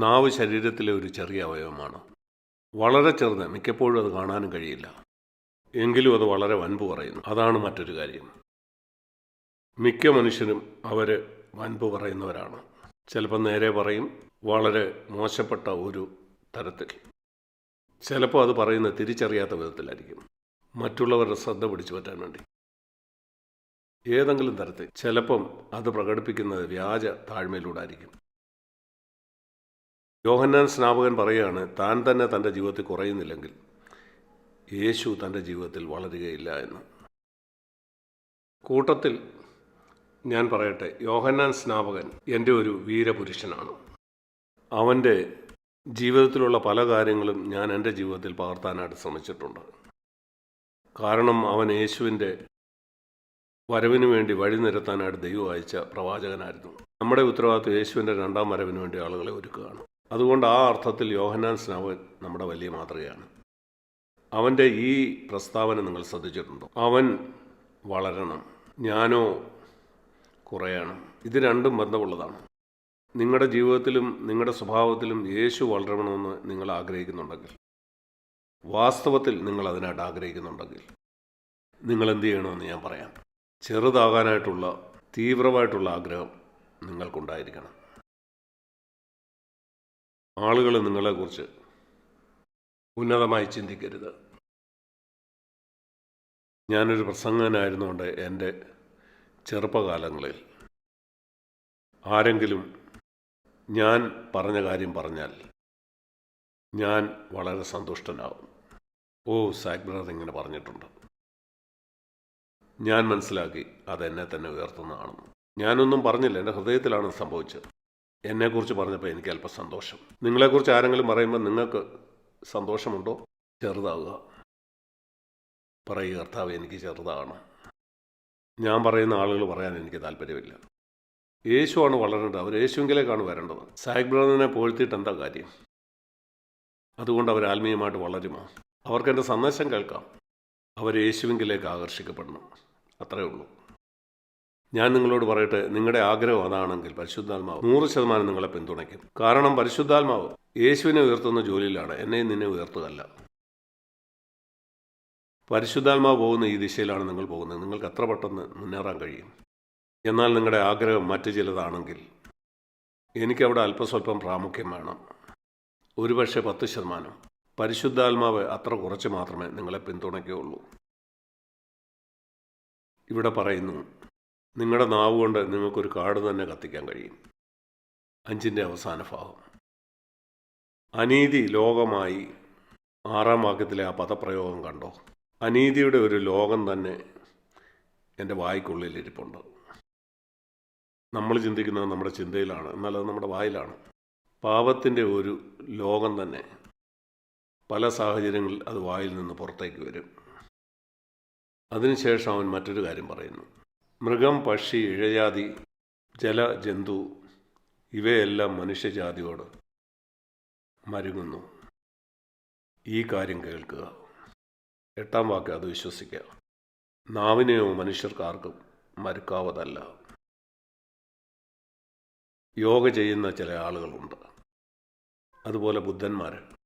നാവ് ശരീരത്തിലെ ഒരു ചെറിയ അവയവമാണ്. വളരെ ചെറുത്. മിക്കപ്പോഴും അത് കാണാനും കഴിയില്ല. എങ്കിലും അത് വളരെ വൻപ് പറയുന്നു. അതാണ് മറ്റൊരു കാര്യം. മിക്ക മനുഷ്യരും അവർ വൻപ് പറയുന്നവരാണ്. ചിലപ്പോൾ നേരെ പറയും വളരെ മോശപ്പെട്ട ഒരു തരത്തിൽ. ചിലപ്പോൾ അത് പറയുന്നത് തിരിച്ചറിയാത്ത വിധത്തിലായിരിക്കും. മറ്റുള്ളവരുടെ ശ്രദ്ധ പിടിച്ചു പറ്റാൻ വേണ്ടി. ഏതെങ്കിലും തരത്തിൽ. ചിലപ്പം അത് പ്രകടിപ്പിക്കുന്നത് വ്യാജ താഴ്മയിലൂടെ ആയിരിക്കും. യോഹന്നാൻ സ്നാപകൻ പറയുകയാണ് താൻ തന്നെ തന്റെ ജീവിതത്തിൽ കുറയുന്നില്ലെങ്കിൽ യേശു തന്റെ ജീവിതത്തിൽ വളരുകയില്ല എന്ന്. കൂട്ടത്തിൽ ഞാൻ പറയട്ടെ യോഹന്നാൻ സ്നാപകൻ എന്റെ ഒരു വീരപുരുഷനാണ്. അവന്റെ ജീവിതത്തിലുള്ള പല കാര്യങ്ങളും ഞാൻ എന്റെ ജീവിതത്തിൽ പകർത്താനായിട്ട് ശ്രമിച്ചിട്ടുണ്ട്. കാരണം അവൻ യേശുവിന്റെ വരവിന് വേണ്ടി വഴി നിരത്താനായിട്ട് ദൈവം അയച്ച പ്രവാചകനായിരുന്നു. നമ്മുടെ ഉത്തരവാദിത്വം യേശുവിന്റെ രണ്ടാം വരവിന് വേണ്ടി ആളുകളെ ഒരുക്കുകയാണ്. അതുകൊണ്ട് ആ അർത്ഥത്തിൽ യോഹനാൻ സ്നാവ് നമ്മുടെ വലിയ മാതൃകയാണ്. അവന്റെ ഈ പ്രസ്താവന നിങ്ങൾ ശ്രദ്ധിച്ചിട്ടുണ്ടോ? അവൻ വളരണം. ഞാനോ കുറയണം. ഇത് രണ്ടും ബന്ധമുള്ളതാണ്. നിങ്ങളുടെ ജീവിതത്തിലും നിങ്ങളുടെ സ്വഭാവത്തിലും യേശു വളരണമെന്ന് നിങ്ങൾ ആഗ്രഹിക്കുന്നുണ്ടെങ്കിൽ വാസ്തവത്തിൽ നിങ്ങൾ അതിനായിട്ട് ആഗ്രഹിക്കുന്നുണ്ടെങ്കിൽ നിങ്ങൾ എന്ത് ചെയ്യണമെന്ന് ഞാൻ പറയാം. ചെറുതാകാനായിട്ടുള്ള തീവ്രമായിട്ടുള്ള ആഗ്രഹം നിങ്ങൾക്കുണ്ടായിരിക്കണം. ആളുകൾ നിങ്ങളെക്കുറിച്ച് ഉന്നതമായി ചിന്തിക്കരുത്. ഞാനൊരു പ്രസംഗനായിരുന്നുകൊണ്ട് എന്റെ ചെറുപ്പകാലങ്ങളിൽ ആരെങ്കിലും ഞാൻ പറഞ്ഞ കാര്യം പറഞ്ഞാൽ ഞാൻ വളരെ സന്തുഷ്ടനാകും. ഓ ബ്രദർ ഇങ്ങനെ പറഞ്ഞിട്ടുണ്ട്. ഞാൻ മനസ്സിലാക്കി അതെന്നെ തന്നെ ഉയർത്തുന്നതാണെന്ന്. ഞാനൊന്നും പറഞ്ഞില്ല എന്റെ ഹൃദയത്തിലാണ് സംഭവിച്ചത്. എന്നെക്കുറിച്ച് പറഞ്ഞപ്പോൾ എനിക്ക് അല്പം സന്തോഷം. നിങ്ങളെക്കുറിച്ച് ആരെങ്കിലും പറയുമ്പോൾ നിങ്ങൾക്ക് സന്തോഷമുണ്ടോ? ചെറുതാവുക. പറയുക കർത്താവ് എനിക്ക് ചെറുതാണ്. ഞാൻ പറയുന്ന ആളുകൾ പറയാൻ എനിക്ക് താല്പര്യമില്ല. യേശുവാണ് വളരേണ്ടത്. അവർ യേശുവിലേക്കാണ് വരേണ്ടത്. സായിക് ബ്രദറിനെ പോഴ്ത്തിയിട്ട് എന്താ കാര്യം? അതുകൊണ്ട് അവർ ആത്മീയമായിട്ട് വളരുമോ? അവർക്ക് എന്റെ സന്ദേശം കേൾക്കാം. അവർ യേശുവിങ്കിലേക്ക് ആകർഷിക്കപ്പെടണം. അത്രയേ ഉള്ളൂ. ഞാൻ നിങ്ങളോട് പറയട്ടെ നിങ്ങളുടെ ആഗ്രഹം അതാണെങ്കിൽ പരിശുദ്ധാത്മാവ് നൂറ് ശതമാനം നിങ്ങളെ പിന്തുണയ്ക്കും. കാരണം പരിശുദ്ധാത്മാവ് യേശുവിനെ ഉയർത്തുന്ന ജോലിയിലാണ് എന്നെയും നിന്നെ ഉയർത്തുകയല്ല. പരിശുദ്ധാത്മാവ് പോകുന്ന ഈ ദിശയിലാണ് നിങ്ങൾ പോകുന്നത്. നിങ്ങൾക്ക് എത്ര പെട്ടെന്ന് മുന്നേറാൻ കഴിയും? എന്നാൽ നിങ്ങളുടെ ആഗ്രഹം മറ്റു ചിലതാണെങ്കിൽ എനിക്കവിടെ അല്പസ്വല്പം പ്രാമുഖ്യം വേണം. ഒരുപക്ഷെ പത്ത് ശതമാനം. പരിശുദ്ധാത്മാവ് അത്ര കുറച്ച് മാത്രമേ നിങ്ങളെ പിന്തുണയ്ക്കുകയുള്ളൂ. ഇവിടെ പറയുന്നു നിങ്ങളുടെ നാവ് കൊണ്ട് നിങ്ങൾക്കൊരു കാട് തന്നെ കത്തിക്കാൻ കഴിയും. അഞ്ചിന്റെ അവസാന ഭാഗം. അനീതി ലോകമായി ആറാം വാക്യത്തിലെ ആ പദപ്രയോഗം കണ്ടോ? അനീതിയുടെ ഒരു ലോകം തന്നെ എന്റെ വായ്ക്കുള്ളിൽ ഇരിപ്പുണ്ട്. നമ്മൾ ചിന്തിക്കുന്നത് നമ്മുടെ ചിന്തയിലാണ്. എന്നാൽ അത് നമ്മുടെ വായിലാണ്. പാപത്തിന്റെ ഒരു ലോകം തന്നെ പല സാഹചര്യങ്ങളിൽ അത് വായിൽ നിന്ന് പുറത്തേക്ക് വരും. അതിനുശേഷം അവൻ മറ്റൊരു കാര്യം പറയുന്നു. മൃഗം പക്ഷി ഇഴജാതി ജല ജന്തു ഇവയെല്ലാം മനുഷ്യജാതിയോട് മരുങ്ങുന്നു. ഈ കാര്യം കേൾക്കുക. എട്ടാം വാക്ക് അത് വിശ്വസിക്കുക. നാവിനെയോ മനുഷ്യർക്കാർക്കും മരുക്കാവതല്ല. യോഗ ചെയ്യുന്ന ചില ആളുകളുണ്ട്. അതുപോലെ ബുദ്ധന്മാർ.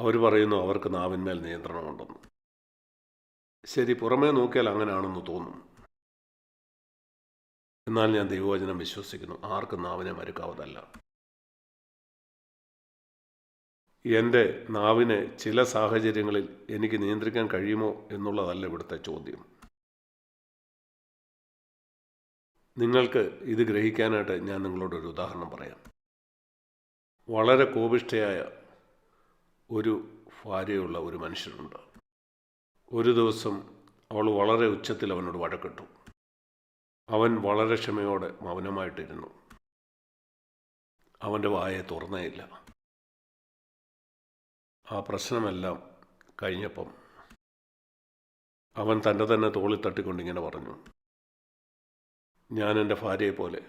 അവർ പറയുന്നു അവർക്ക് നാവിന്മേൽ നിയന്ത്രണമുണ്ടെന്ന്. ശരി പുറമേ നോക്കിയാൽ അങ്ങനെയാണെന്ന് തോന്നും. എന്നാൽ ഞാൻ ദൈവവചനം വിശ്വസിക്കുന്നു. ആർക്കും നാവിനെ മരുക്കാവതല്ല. എന്റെ നാവിനെ ചില സാഹചര്യങ്ങളിൽ എനിക്ക് നിയന്ത്രിക്കാൻ കഴിയുമോ എന്നുള്ളതല്ല ഇവിടുത്തെ ചോദ്യം. നിങ്ങൾക്ക് ഇത് ഗ്രഹിക്കാനായിട്ട് ഞാൻ നിങ്ങളോടൊരു ഉദാഹരണം പറയാം. വളരെ കോപിഷ്ഠയായ ഒരു ഭാര്യയുള്ള ഒരു മനുഷ്യനുണ്ട്. ഒരു ദിവസം അവൾ വളരെ ഉച്ചത്തിൽ അവനോട് വഴക്കിട്ടു. അവൻ വളരെ ക്ഷമയോടെ മൗനമായിട്ടിരുന്നു. അവന്റെ വായെ തുറന്നേയില്ല. ആ പ്രശ്നമെല്ലാം കഴിഞ്ഞപ്പം അവൻ തന്റെ തന്നെ തോളിൽ തട്ടിക്കൊണ്ടിങ്ങനെ പറഞ്ഞു ഞാൻ എന്റെ ഭാര്യയെ പോലെ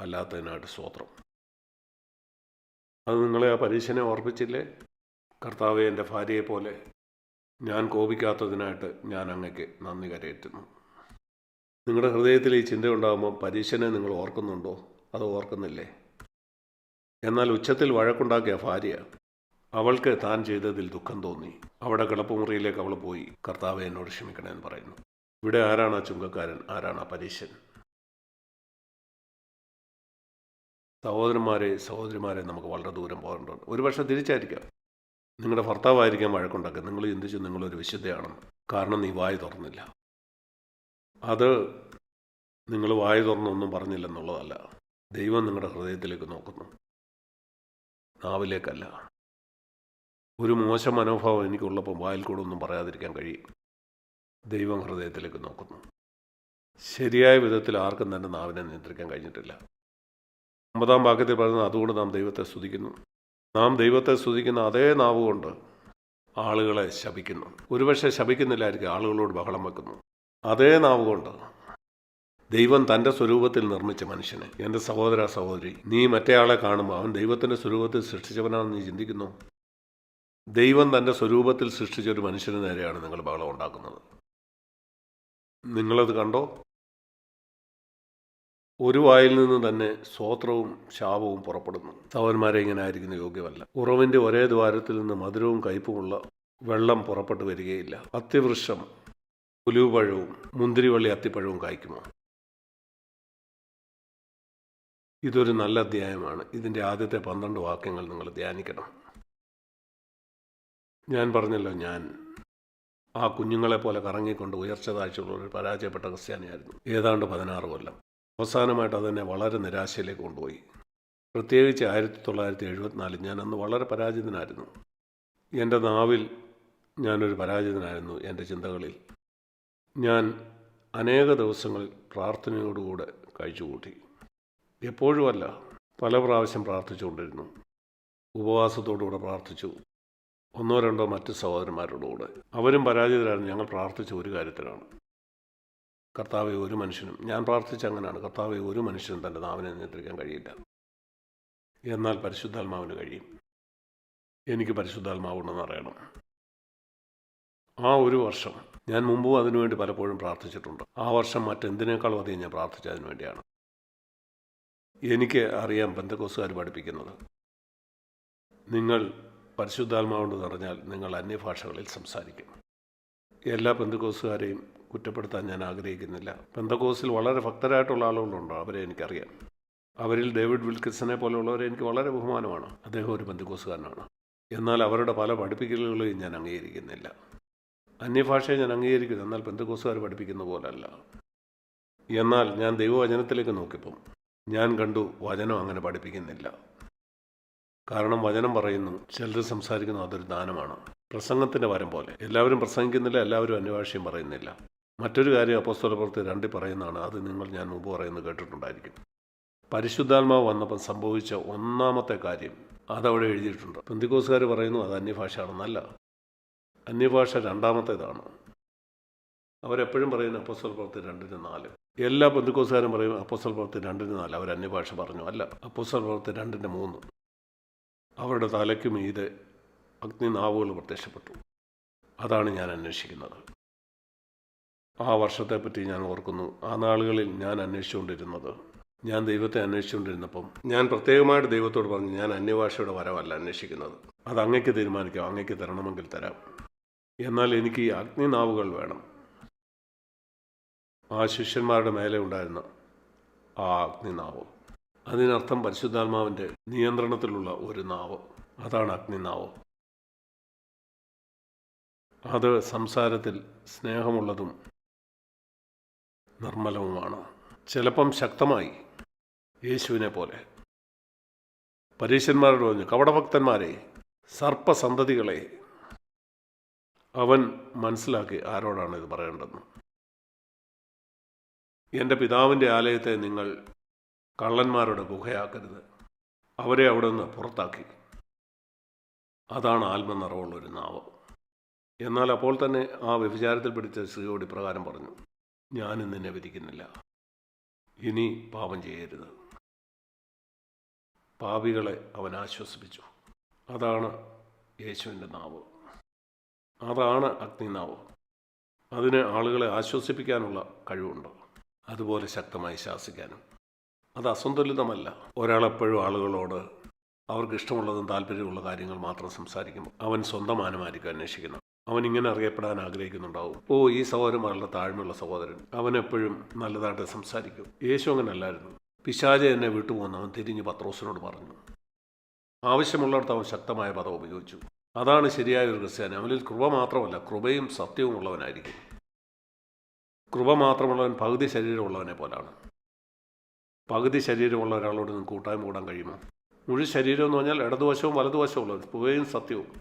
അല്ലാത്തതിനായിട്ട് സ്വോത്രം അത് നിങ്ങളെ ആ പരീക്ഷനെ ഓർപ്പിച്ചില്ലേ? കർത്താവെ എന്റെ ഭാര്യയെ പോലെ ഞാൻ കോപിക്കാത്തതിനായിട്ട് ഞാൻ അങ്ങക്ക് നന്ദി കരയറ്റുന്നു. നിങ്ങളുടെ ഹൃദയത്തിൽ ഈ ചിന്ത ഉണ്ടാകുമ്പോൾ പരീക്ഷനെ നിങ്ങൾ ഓർക്കുന്നുണ്ടോ? അത് ഓർക്കുന്നില്ലേ? എന്നാൽ ഉച്ചത്തിൽ വഴക്കുണ്ടാക്കിയ ഭാര്യ അവൾക്ക് താൻ ചെയ്തതിൽ ദുഃഖം തോന്നി. അവിടെ കിളപ്പുമുറിയിലേക്ക് അവൾ പോയി. കർത്താവെ എന്നോട് ക്ഷമിക്കണമെന്ന് പറയുന്നു. ഇവിടെ ആരാണ് ആ ചുങ്കക്കാരൻ? ആരാണ് ആ പരീശൻ? സഹോദരന്മാരെ സഹോദരിമാരെ നമുക്ക് വളരെ ദൂരം പോകേണ്ടതുണ്ട്. ഒരുപക്ഷെ തിരിച്ചായിരിക്കാം. നിങ്ങളുടെ ഭർത്താവായിരിക്കാം വഴക്കുണ്ടാക്കുക. നിങ്ങൾ ചിന്തിച്ചു നിങ്ങളൊരു വിശുദ്ധയാണെന്ന് കാരണം നീ വായ തുറന്നില്ല. അത് നിങ്ങൾ വായ തുറന്നൊന്നും പറഞ്ഞില്ലെന്നുള്ളതല്ല. ദൈവം നിങ്ങളുടെ ഹൃദയത്തിലേക്ക് നോക്കുന്നു. നാവിലേക്കല്ല. ഒരു മോശം മനോഭാവം എനിക്കുള്ളപ്പോൾ വായിൽ കൂടെ ഒന്നും പറയാതിരിക്കാൻ കഴിയും. ദൈവം ഹൃദയത്തിലേക്ക് നോക്കുന്നു. ശരിയായ വിധത്തിൽ ആർക്കും തന്നെ നാവിനെ നിയന്ത്രിക്കാൻ കഴിഞ്ഞിട്ടില്ല. ഒമ്പതാം വാക്യത്തിൽ പറയുന്നത് അതുകൊണ്ട് നാം ദൈവത്തെ സ്തുതിക്കുന്നു. നാം ദൈവത്തെ സ്തുതിക്കുന്ന അതേ നാവ് കൊണ്ട് ആളുകളെ ശപിക്കുന്നു. ഒരുപക്ഷെ ശപിക്കുന്നില്ലായിരിക്കും ആളുകളോട് ബഹളം വെക്കുന്നു. അതേ നാവ് കൊണ്ട് ദൈവം തന്റെ സ്വരൂപത്തിൽ നിർമ്മിച്ച മനുഷ്യനെ. എന്റെ സഹോദര സഹോദരി നീ മറ്റേയാളെ കാണുമ്പോൾ അവൻ ദൈവത്തിന്റെ സ്വരൂപത്തിൽ സൃഷ്ടിച്ചവനാണെന്ന് നീ ചിന്തിക്കുന്നു? ദൈവം തന്റെ സ്വരൂപത്തിൽ സൃഷ്ടിച്ച ഒരു മനുഷ്യന് നേരെയാണ് നിങ്ങൾ ബഹളം ഉണ്ടാക്കുന്നത്. നിങ്ങളത് കണ്ടോ? ഒരു വായിൽ നിന്ന് തന്നെ സ്വോത്രവും ശാപവും പുറപ്പെടുന്നു. സഹോദരന്മാരെ ഇങ്ങനെ ആയിരിക്കുന്ന യോഗ്യമല്ല. ഉറവിന്റെ ഒരേ ദ്വാരത്തിൽ നിന്ന് മധുരവും കയ്പുമുള്ള വെള്ളം പുറപ്പെട്ടു വരികയില്ല. അത്തിവൃക്ഷം ഉലുവപ്പഴവും മുന്തിരിവള്ളി അത്തിപ്പഴവും കായ്ക്കുമോ? ഇതൊരു നല്ല അധ്യായമാണ്. ഇതിന്റെ ആദ്യത്തെ പന്ത്രണ്ട് വാക്യങ്ങൾ നിങ്ങൾ ധ്യാനിക്കണം. ഞാൻ പറഞ്ഞല്ലോ ഞാൻ ആ കുഞ്ഞുങ്ങളെ പോലെ കറങ്ങിക്കൊണ്ട് ഉയർച്ച താഴ്ചയുള്ള ഒരു പരാജയപ്പെട്ട ക്രിസ്ത്യാനിയായിരുന്നു. ഏതാണ്ട് പതിനാറ് കൊല്ലം. അവസാനമായിട്ട് അതെന്നെ വളരെ നിരാശയിലേക്ക് കൊണ്ടുപോയി. പ്രത്യേകിച്ച് ആയിരത്തി തൊള്ളായിരത്തി എഴുപത്തിനാലിൽ ഞാൻ അന്ന് വളരെ പരാജിതനായിരുന്നു. എന്റെ നാവിൽ ഞാനൊരു പരാജിതനായിരുന്നു എന്റെ ചിന്തകളിൽ. ഞാൻ അനേക ദിവസങ്ങളിൽ പ്രാർത്ഥനയോടുകൂടെ കഴിച്ചുകൂട്ടി. എപ്പോഴുമല്ല പല പ്രാവശ്യം പ്രാർത്ഥിച്ചുകൊണ്ടിരുന്നു. ഉപവാസത്തോടുകൂടെ പ്രാർത്ഥിച്ചു. ഒന്നോ രണ്ടോ മറ്റ് സഹോദരന്മാരോടുകൂടെ. അവരും പരാജിതരായിരുന്നു. ഞങ്ങൾ പ്രാർത്ഥിച്ച ഒരു കാര്യത്തിലാണ്. കർത്താവെ ഒരു മനുഷ്യനും ഞാൻ പ്രാർത്ഥിച്ച അങ്ങനെയാണ് കർത്താവെ ഒരു മനുഷ്യനും തന്റെ നാവിനെ നിയന്ത്രിക്കാൻ കഴിയില്ല. എന്നാൽ പരിശുദ്ധാത്മാവിന് കഴിയും. എനിക്ക് പരിശുദ്ധാത്മാവുണ്ടെന്ന് അറിയണം. ആ ഒരു വർഷം ഞാൻ മുമ്പും അതിനുവേണ്ടി പലപ്പോഴും പ്രാർത്ഥിച്ചിട്ടുണ്ട്. ആ വർഷം മറ്റെന്തിനേക്കാളും അധികം ഞാൻ പ്രാർത്ഥിച്ചതിന് വേണ്ടിയാണ് എനിക്ക് അറിയാം ബന്ധക്കോസുകാർ പഠിപ്പിക്കുന്നത്. നിങ്ങൾ പരിശുദ്ധാത്മാവുണ്ട് നിറഞ്ഞാൽ നിങ്ങൾ അന്യഭാഷകളിൽ സംസാരിക്കും. എല്ലാ ബന്ധുക്കോസുകാരെയും കുറ്റപ്പെടുത്താൻ ഞാൻ ആഗ്രഹിക്കുന്നില്ല. ബന്ധക്കോസിൽ വളരെ ഭക്തരായിട്ടുള്ള ആളുകളുണ്ട്? അവരെ എനിക്കറിയാം. അവരിൽ ഡേവിഡ് വിൽക്കിസനെ പോലെയുള്ളവരെ എനിക്ക് വളരെ ബഹുമാനമാണ്. അദ്ദേഹം ഒരു ബന്ധുക്കോസുകാരനാണ് എന്നാൽ അവരുടെ പല പഠിപ്പിക്കലുകളെയും ഞാൻ അംഗീകരിക്കുന്നില്ല. അന്യഭാഷയെ ഞാൻ അംഗീകരിക്കുന്നു എന്നാൽ ബന്ധുക്കോസുകാർ പഠിപ്പിക്കുന്ന പോലല്ല. എന്നാൽ ഞാൻ ദൈവവചനത്തിലേക്ക് നോക്കിയപ്പം ഞാൻ കണ്ടു വചനം അങ്ങനെ പഠിപ്പിക്കുന്നില്ല. കാരണം വചനം പറയുന്നു ചിലർ സംസാരിക്കുന്നു അതൊരു ദാനമാണ്. പ്രസംഗത്തിന്റെ വരം പോലെ. എല്ലാവരും പ്രസംഗിക്കുന്നില്ല എല്ലാവരും അന്യഭാഷയും പറയുന്നില്ല. മറ്റൊരു കാര്യം അപ്പോസ്തല രണ്ടി പറയുന്നതാണ് അത് നിങ്ങൾ ഞാൻ മുമ്പ് പറയുന്നത് കേട്ടിട്ടുണ്ടായിരിക്കും. പരിശുദ്ധാത്മാവ് വന്നപ്പം സംഭവിച്ച ഒന്നാമത്തെ കാര്യം അതവിടെ എഴുതിയിട്ടുണ്ട്. പെന്തിക്കോസുകാർ പറയുന്നു അത് അന്യഭാഷയാണെന്നല്ല. അന്യഭാഷ രണ്ടാമത്തേതാണ്. അവരെപ്പോഴും പറയുന്നു അപ്പോസ്തല പ്രവർത്തി രണ്ടിന് നാല്. എല്ലാ ബന്ധുക്കോസുകാരും പറയും അപ്പോസ്തല പ്രവർത്തി രണ്ടിന് നാല്. അവർ അന്യഭാഷ പറഞ്ഞു. അല്ല അപ്പോസ്തല പ്രവർത്തി രണ്ടിന് മൂന്ന്. അവരുടെ തലയ്ക്ക് മീതെ അഗ്നിനാവുകൾ പ്രത്യക്ഷപ്പെട്ടു. അതാണ് ഞാൻ അന്വേഷിക്കുന്നത്. ആ വർഷത്തെപ്പറ്റി ഞാൻ ഓർക്കുന്നു. ആ നാളുകളിൽ ഞാൻ അന്വേഷിച്ചുകൊണ്ടിരുന്നത്. ഞാൻ ദൈവത്തെ അന്വേഷിച്ചുകൊണ്ടിരുന്നപ്പം ഞാൻ പ്രത്യേകമായിട്ട് ദൈവത്തോട് പറഞ്ഞു ഞാൻ അന്യഭാഷയുടെ വരവല്ല അന്വേഷിക്കുന്നത്. അത് അങ്ങയ്ക്ക് തീരുമാനിക്കാം അങ്ങയ്ക്ക് തരണമെങ്കിൽ തരാം. എന്നാൽ എനിക്ക് ഈ അഗ്നിനാവുകൾ വേണം. ആ ശിഷ്യന്മാരുടെ മേലെ ഉണ്ടായിരുന്ന ആ അഗ്നിനാവ്. അതിനർത്ഥം പരിശുദ്ധാത്മാവിന്റെ നിയന്ത്രണത്തിലുള്ള ഒരു നാവ്. അതാണ് അഗ്നിനാവ്. അത് സംസാരത്തിൽ സ്നേഹമുള്ളതും നിർമ്മലവുമാണ്. ചിലപ്പം ശക്തമായി യേശുവിനെ പോലെ. പരീശന്മാരോട് പറഞ്ഞു കവടഭക്തന്മാരെ സർപ്പസന്തതികളെ അവൻ മനസ്സിലാക്കി ആരോടാണ് ഇത് പറയേണ്ടതെന്ന്. എന്റെ പിതാവിന്റെ ആലയത്തെ നിങ്ങൾ കള്ളന്മാരുടെ ഗുഹയാക്കരുത്. അവരെ അവിടെ നിന്ന് പുറത്താക്കി. അതാണ് ആത്മനിറവുള്ളൊരു നാവ്. എന്നാൽ അപ്പോൾ തന്നെ ആ വ്യഭിചാരത്തിൽ പിടിച്ച സ്ത്രീയോട് ഇപ്രകാരം പറഞ്ഞു ഞാനും നിന്നെ വിധിക്കുന്നില്ല. ഇനി പാപം ചെയ്യരുത്. പാപികളെ അവൻ ആശ്വസിപ്പിച്ചു. അതാണ് യേശുവിന്റെ നാവ്. അതാണ് അഗ്നിനാവ്. അതിന് ആളുകളെ ആശ്വസിപ്പിക്കാനുള്ള കഴിവുണ്ട്? അതുപോലെ ശക്തമായി ശാസിക്കാനും. അത് അസന്തുലിതമല്ല. ഒരാളെപ്പോഴും ആളുകളോട് അവർക്ക് ഇഷ്ടമുള്ളതും താല്പര്യമുള്ള കാര്യങ്ങൾ മാത്രം സംസാരിക്കും അവൻ സ്വന്തം മാനമായിരിക്കും അന്വേഷിക്കുന്നത് അവൻ ഇങ്ങനെ അറിയപ്പെടാൻ ആഗ്രഹിക്കുന്നുണ്ടാവും. ഓ ഈ സഹോദരൻ വളരെ താഴ്മയുള്ള സഹോദരൻ. അവൻ എപ്പോഴും നല്ലതായിട്ട് സംസാരിക്കും. യേശു അങ്ങനല്ലായിരുന്നു. പിശാജ എന്നെ വിട്ടുപോകുന്നവൻ തിരിഞ്ഞ് പത്രോസിനോട് പറഞ്ഞു. ആവശ്യമുള്ളിടത്ത് അവൻ ശക്തമായ പദം ഉപയോഗിച്ചു. അതാണ് ശരിയായ ഒരു ക്രിസ്ത്യാനി. അവനിൽ കൃപ മാത്രമല്ല കൃപയും സത്യവും ഉള്ളവനായിരിക്കും. കൃപ മാത്രമുള്ളവൻ പകുതി ശരീരമുള്ളവനെ പോലാണ്. പകുതി ശരീരമുള്ള ഒരാളോട് നിങ്ങൾക്ക് കൂട്ടായ്മ കൂടാൻ കഴിയുമോ? മുഴു ശരീരം എന്ന് പറഞ്ഞാൽ ഇടതുവശവും വലതുവശവും ഉള്ളത് കൃപയും സത്യവും.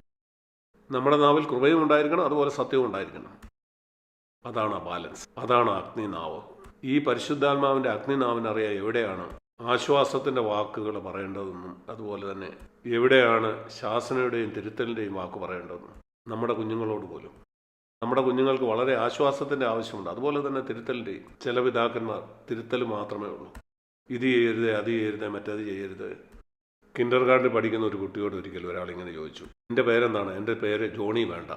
നമ്മുടെ നാവിൽ കൃപയും ഉണ്ടായിരിക്കണം അതുപോലെ സത്യവും ഉണ്ടായിരിക്കണം. അതാണ് ആ ബാലൻസ്. അതാണ് അഗ്നിനാവ്. ഈ പരിശുദ്ധാത്മാവിന്റെ അഗ്നിനാവിനറിയാം എവിടെയാണ് ആശ്വാസത്തിന്റെ വാക്കുകൾ പറയേണ്ടതെന്നും അതുപോലെ തന്നെ എവിടെയാണ് ശാസനയുടെയും തിരുത്തലിന്റെയും വാക്ക് പറയേണ്ടതെന്നും നമ്മുടെ കുഞ്ഞുങ്ങളോട് പോലും. നമ്മുടെ കുഞ്ഞുങ്ങൾക്ക് വളരെ ആശ്വാസത്തിന്റെ ആവശ്യമുണ്ട്. അതുപോലെ തന്നെ തിരുത്തലിന്റെയും ചില പിതാക്കന്മാർ തിരുത്തൽ മാത്രമേ ഉള്ളൂ. ഇത് ചെയ്യരുത് അത് ചെയ്യരുത് മറ്റേത് ചെയ്യരുത്. കിൻഡർ ഗാർഡനിൽ പഠിക്കുന്ന ഒരു കുട്ടിയോട് ഒരിക്കൽ ഒരാൾ ഇങ്ങനെ ചോദിച്ചു എന്റെ പേരെന്താണ്? എന്റെ പേര് ജോണി വേണ്ട.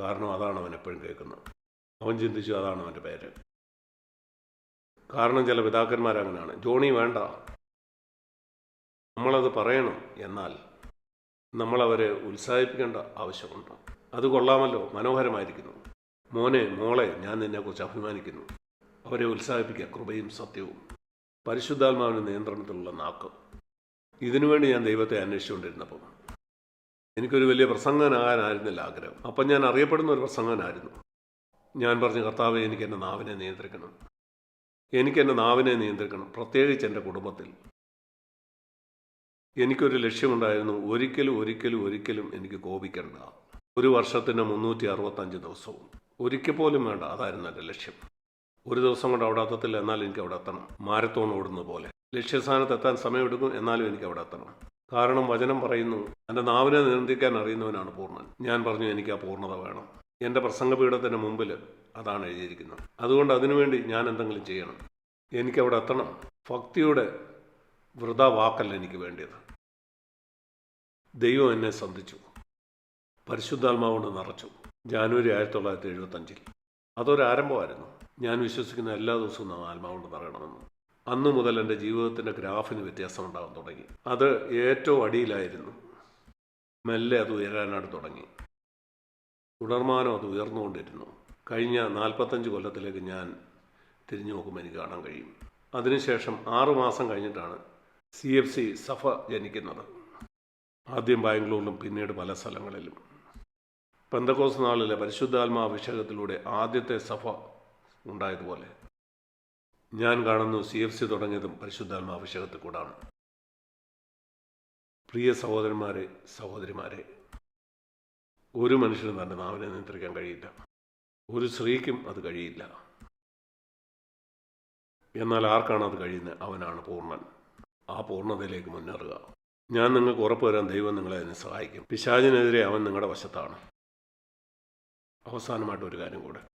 കാരണം അതാണ് അവൻ എപ്പോഴും കേൾക്കുന്നത്. അവൻ ചിന്തിച്ചു അതാണ് അവന്റെ പേര്. കാരണം ചില പിതാക്കന്മാരങ്ങനെയാണ് ജോണി വേണ്ട. നമ്മളത് പറയണം. എന്നാൽ നമ്മളവരെ ഉത്സാഹിപ്പിക്കേണ്ട ആവശ്യമുണ്ട്. അത് കൊള്ളാമല്ലോ. മനോഹരമായിരിക്കുന്നു. മോനെ മോളെ ഞാൻ നിന്നെക്കുറിച്ച് അഭിമാനിക്കുന്നു. അവരെ ഉത്സാഹിപ്പിക്കുക കൃപയും സത്യവും. പരിശുദ്ധാത്മാവിന് നിയന്ത്രണത്തിലുള്ള നാക്ക്. ഇതിനുവേണ്ടി ഞാൻ ദൈവത്തെ അന്വേഷിച്ചുകൊണ്ടിരുന്നപ്പോൾ എനിക്കൊരു വലിയ പ്രസംഗനാകാനായിരുന്നില്ല ആഗ്രഹം. അപ്പം ഞാൻ അറിയപ്പെടുന്ന ഒരു പ്രസംഗനായിരുന്നു. ഞാൻ പറഞ്ഞു കർത്താവെ എനിക്ക് എന്റെ നാവിനെ നിയന്ത്രിക്കണം. എനിക്ക് എന്റെ നാവിനെ നിയന്ത്രിക്കണം പ്രത്യേകിച്ച് എന്റെ കുടുംബത്തിൽ. എനിക്കൊരു ലക്ഷ്യമുണ്ടായിരുന്നു ഒരിക്കലും ഒരിക്കലും ഒരിക്കലും എനിക്ക് കോപിക്കേണ്ട. ഒരു വർഷത്തിന്റെ മുന്നൂറ്റി അറുപത്തഞ്ച് ദിവസവും. ഒരിക്കൽ പോലും വേണ്ട അതായിരുന്നു എന്റെ ലക്ഷ്യം. ഒരു ദിവസം കൊണ്ട് അവിടെ എത്തത്തില്ല എന്നാലും എനിക്ക് അവിടെ എത്തണം. മാരത്തോൺ ഓടുന്ന പോലെ. ലക്ഷ്യസ്ഥാനത്ത് എത്താൻ സമയമെടുക്കും എന്നാലും എനിക്ക് അവിടെ എത്തണം. കാരണം വചനം പറയുന്നു എന്റെ നാവിനെ നിയന്ത്രിക്കാൻ അറിയുന്നവനാണ് പൂർണൻ. ഞാൻ പറഞ്ഞു എനിക്ക് ആ പൂർണത വേണം. എന്റെ പ്രസംഗപീഠത്തിന്റെ മുമ്പിൽ അതാണ് എഴുതിയിരിക്കുന്നത്. അതുകൊണ്ട് അതിനുവേണ്ടി ഞാൻ എന്തെങ്കിലും ചെയ്യണം. എനിക്കവിടെ എത്തണം. ഭക്തിയുടെ വൃത വാക്കല്ല എനിക്ക് വേണ്ടിയത്. ദൈവം എന്നെ സന്ധിച്ചു. പരിശുദ്ധാത്മാവുകൊണ്ട് നിറച്ചു. ജാനുവരി ആയിരത്തി തൊള്ളായിരത്തി എഴുപത്തഞ്ചിൽ അതൊരു ആരംഭമായിരുന്നു ഞാൻ വിശ്വസിക്കുന്ന എല്ലാ ദിവസവും നാം ആത്മാവുകൊണ്ട് നിറയണമെന്ന്. അന്നു മുതൽ എന്റെ ജീവിതത്തിന്റെ ഗ്രാഫിന് വ്യത്യാസം ഉണ്ടാകാൻ തുടങ്ങി. അത് ഏറ്റവും അടിയിലായിരുന്നു. മെല്ലെ അത് ഉയരാനായിട്ട് തുടങ്ങി. തുടർമാനം അത് ഉയർന്നുകൊണ്ടിരുന്നു. കഴിഞ്ഞ നാൽപ്പത്തഞ്ച് കൊല്ലത്തിലേക്ക് ഞാൻ തിരിഞ്ഞു നോക്കുമ്പോൾ എനിക്ക് കാണാൻ കഴിയും. അതിനുശേഷം ആറുമാസം കഴിഞ്ഞിട്ടാണ് സി എഫ് സി സഫ ജനിക്കുന്നത്. ആദ്യം ബാംഗ്ലൂരിലും പിന്നീട് പല സ്ഥലങ്ങളിലും. പെന്തക്കോസ് നാളിലെ പരിശുദ്ധാത്മാ അഭിഷേകത്തിലൂടെ ആദ്യത്തെ സഫ ഉണ്ടായതുപോലെ ഞാൻ കാണുന്നു സി എഫ് സി തുടങ്ങിയതും പരിശുദ്ധാത്മാ അഭിഷേകത്തിൽ കൂടാണ്. പ്രിയ സഹോദരന്മാരെ സഹോദരിമാരെ ഒരു മനുഷ്യനും തന്റെ നാവിനെ നിയന്ത്രിക്കാൻ കഴിയില്ല. ഒരു സ്ത്രീക്കും അത് കഴിയില്ല. എന്നാൽ ആർക്കാണ് അത് കഴിയുന്നത്? അവനാണ് പൂർണൻ. ആ പൂർണതയിലേക്ക് മുന്നേറുക. ഞാൻ നിങ്ങൾക്ക് ഉറപ്പ് തരാൻ ദൈവം നിങ്ങളെ അതിനെ സഹായിക്കും. പിശാചിനെതിരെ അവൻ നിങ്ങളുടെ വശത്താണ്. അവസാനമായിട്ട് ഒരു കാര്യം കൂടെ.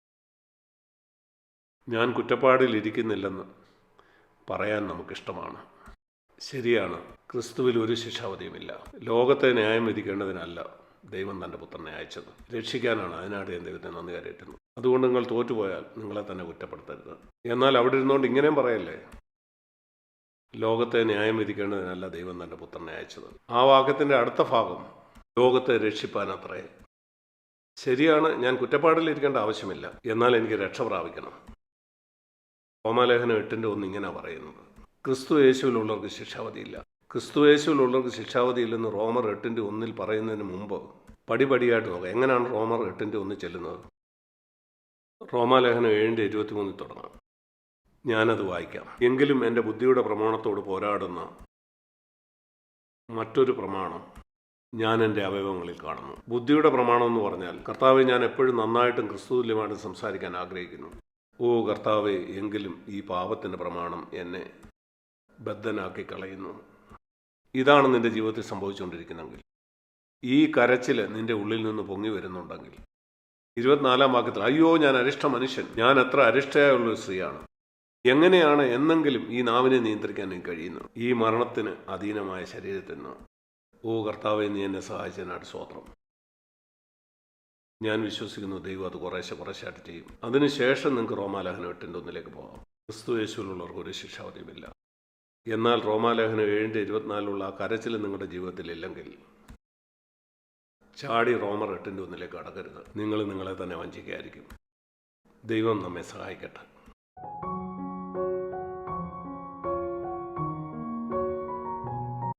ഞാൻ കുറ്റപ്പാടിലിരിക്കുന്നില്ലെന്ന് പറയാൻ നമുക്കിഷ്ടമാണ്. ശരിയാണ്. ക്രിസ്തുവിൽ ഒരു ശിക്ഷാവധിയുമില്ല. ലോകത്തെ ന്യായം വിധിക്കേണ്ടതിനല്ല ദൈവം തന്റെ പുത്രനെ അയച്ചത്. രക്ഷിക്കാനാണ്. അതിനാണ് ഞാൻ ദൈവത്തെ നന്ദി കരയറ്റുന്നു. അതുകൊണ്ട് നിങ്ങൾ തോറ്റുപോയാൽ നിങ്ങളെ തന്നെ കുറ്റപ്പെടുത്തരുത്. എന്നാൽ അവിടെ ഇരുന്നുകൊണ്ട് ഇങ്ങനെയും പറയല്ലേ? ലോകത്തെ ന്യായം വിധിക്കേണ്ടതിനല്ല ദൈവം തന്റെ പുത്രനെ അയച്ചത്. ആ വാക്യത്തിന്റെ അടുത്ത ഭാഗം ലോകത്തെ രക്ഷിപ്പാൻ അത്രേ. ശരിയാണ് ഞാൻ കുറ്റപ്പാടിലിരിക്കേണ്ട ആവശ്യമില്ല. എന്നാൽ എനിക്ക് രക്ഷ പ്രാപിക്കണം. ഹോമാലേഖനം എട്ടിന്റെ ഒന്ന് ഇങ്ങനെ പറയുന്നത്. ക്രിസ്തു യേശുവിലുള്ളവർക്ക് ശിക്ഷാവധിയില്ല. ക്രിസ്തു യേശുവിലുള്ളവർക്ക് ശിക്ഷാവധിയില്ലെന്ന് റോമർ എട്ടിന്റെ ഒന്നിൽ പറയുന്നതിന് മുമ്പ് പടിപടിയായിട്ട് നോക്കാം. എങ്ങനെയാണ് റോമർ എട്ടിന്റെ ഒന്ന് ചെല്ലുന്നത്? റോമാലേഖനം ഏഴിന്റെ ഇരുപത്തിമൂന്നിൽ തുടങ്ങാം. ഞാനത് വായിക്കാം. എങ്കിലും എന്റെ ബുദ്ധിയുടെ പ്രമാണത്തോട് പോരാടുന്ന മറ്റൊരു പ്രമാണം ഞാൻ എന്റെ അവയവങ്ങളിൽ കാണുന്നു. ബുദ്ധിയുടെ പ്രമാണം എന്ന് പറഞ്ഞാൽ കർത്താവെ ഞാൻ എപ്പോഴും നന്നായിട്ടും ക്രിസ്തുതുല്യമായിട്ടും സംസാരിക്കാൻ ആഗ്രഹിക്കുന്നു. ഓ കർത്താവെ എങ്കിലും ഈ പാപത്തിന്റെ പ്രമാണം എന്നെ ബദ്ധനാക്കി കളയുന്നു. ഇതാണ് നിന്റെ ജീവിതത്തിൽ സംഭവിച്ചുകൊണ്ടിരിക്കുന്നെങ്കിൽ ഈ കരച്ചിൽ നിന്റെ ഉള്ളിൽ നിന്ന് പൊങ്ങി വരുന്നുണ്ടെങ്കിൽ ഇരുപത്തിനാലാം വാക്യത്തിൽ അയ്യോ ഞാൻ അരിഷ്ട മനുഷ്യൻ ഞാൻ അത്ര അരിഷ്ടയായുള്ള സ്ത്രീയാണ്. എങ്ങനെയാണ് എന്നെങ്കിലും ഈ നാവിനെ നിയന്ത്രിക്കാൻ എനിക്ക് കഴിയുന്നു ഈ മരണത്തിന് അധീനമായ ശരീരത്തിൽ നിന്ന്. ഓ കർത്താവെ നീ എന്നെ സഹായിച്ചതിനായിട്ട് സ്വോത്രം ഞാൻ വിശ്വസിക്കുന്നു ദൈവം അത് കുറേശ്ശെ കുറേശ്ശായിട്ട് ചെയ്യും. അതിനുശേഷം നിങ്ങൾക്ക് റോമാലേഖനം എട്ടിന്റെ ഒന്നിലേക്ക് പോകാം. ക്രിസ്തു യേശുവിലുള്ളവർക്ക് ഒരു ശിക്ഷാവധിയുമില്ല. എന്നാൽ റോമാലേഖനം ഏഴിന്റെ ഇരുപത്തിനാലിലുള്ള ആ കരച്ചിൽ നിങ്ങളുടെ ജീവിതത്തിൽ ഇല്ലെങ്കിൽ ചാടി റോമർ എട്ടിന്റെ ഒന്നിലേക്ക് കടക്കരുത്. നിങ്ങൾ നിങ്ങളെ തന്നെ വഞ്ചിക്കായിരിക്കും. ദൈവം നമ്മെ സഹായിക്കട്ടെ.